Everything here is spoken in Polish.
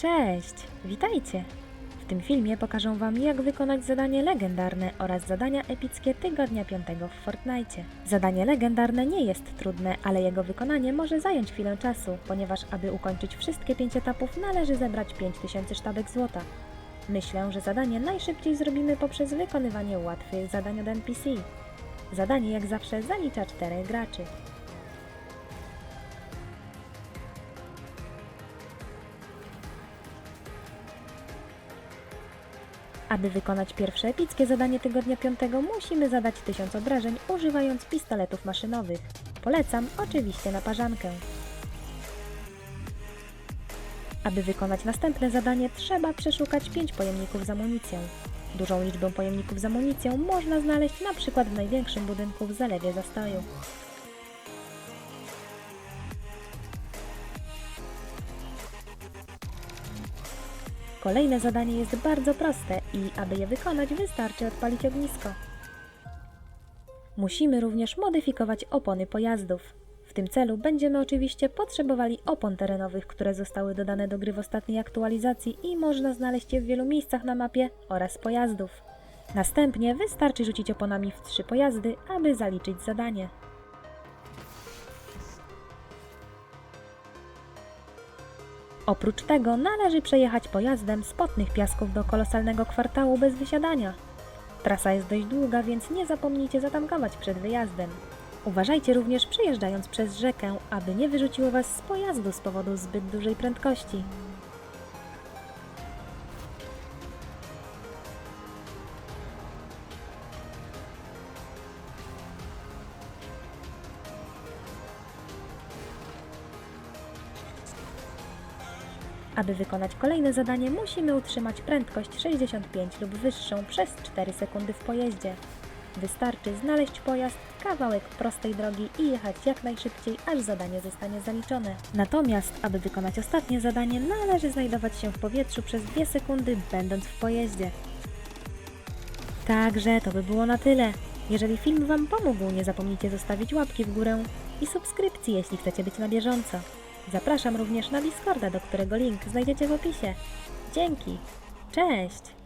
Cześć, witajcie! W tym filmie pokażę Wam, jak wykonać zadanie legendarne oraz zadania epickie tygodnia 5 w Fortnite. Zadanie legendarne nie jest trudne, ale jego wykonanie może zająć chwilę czasu, ponieważ aby ukończyć wszystkie 5 etapów należy zebrać 5000 sztabek złota. Myślę, że zadanie najszybciej zrobimy poprzez wykonywanie łatwych zadań od NPC. Zadanie jak zawsze zalicza 4 graczy. Aby wykonać pierwsze epickie zadanie tygodnia 5, musimy zadać 1000 obrażeń używając pistoletów maszynowych. Polecam oczywiście na parzankę. Aby wykonać następne zadanie, trzeba przeszukać 5 pojemników z amunicją. Dużą liczbę pojemników z amunicją można znaleźć na przykład w największym budynku w zalewie zastoju. Kolejne zadanie jest bardzo proste i aby je wykonać wystarczy odpalić ognisko. Musimy również modyfikować opony pojazdów. W tym celu będziemy oczywiście potrzebowali opon terenowych, które zostały dodane do gry w ostatniej aktualizacji i można znaleźć je w wielu miejscach na mapie oraz pojazdów. Następnie wystarczy rzucić oponami w trzy pojazdy, aby zaliczyć zadanie. Oprócz tego należy przejechać pojazdem z potnych piasków do kolosalnego kwartału bez wysiadania. Trasa jest dość długa, więc nie zapomnijcie zatankować przed wyjazdem. Uważajcie również przejeżdżając przez rzekę, aby nie wyrzuciło Was z pojazdu z powodu zbyt dużej prędkości. Aby wykonać kolejne zadanie, musimy utrzymać prędkość 65 lub wyższą przez 4 sekundy w pojeździe. Wystarczy znaleźć pojazd, kawałek prostej drogi i jechać jak najszybciej, aż zadanie zostanie zaliczone. Natomiast, aby wykonać ostatnie zadanie, należy znajdować się w powietrzu przez 2 sekundy, będąc w pojeździe. Także to by było na tyle. Jeżeli film Wam pomógł, nie zapomnijcie zostawić łapki w górę i subskrypcji, jeśli chcecie być na bieżąco. Zapraszam również na Discorda, do którego link znajdziecie w opisie. Dzięki. Cześć!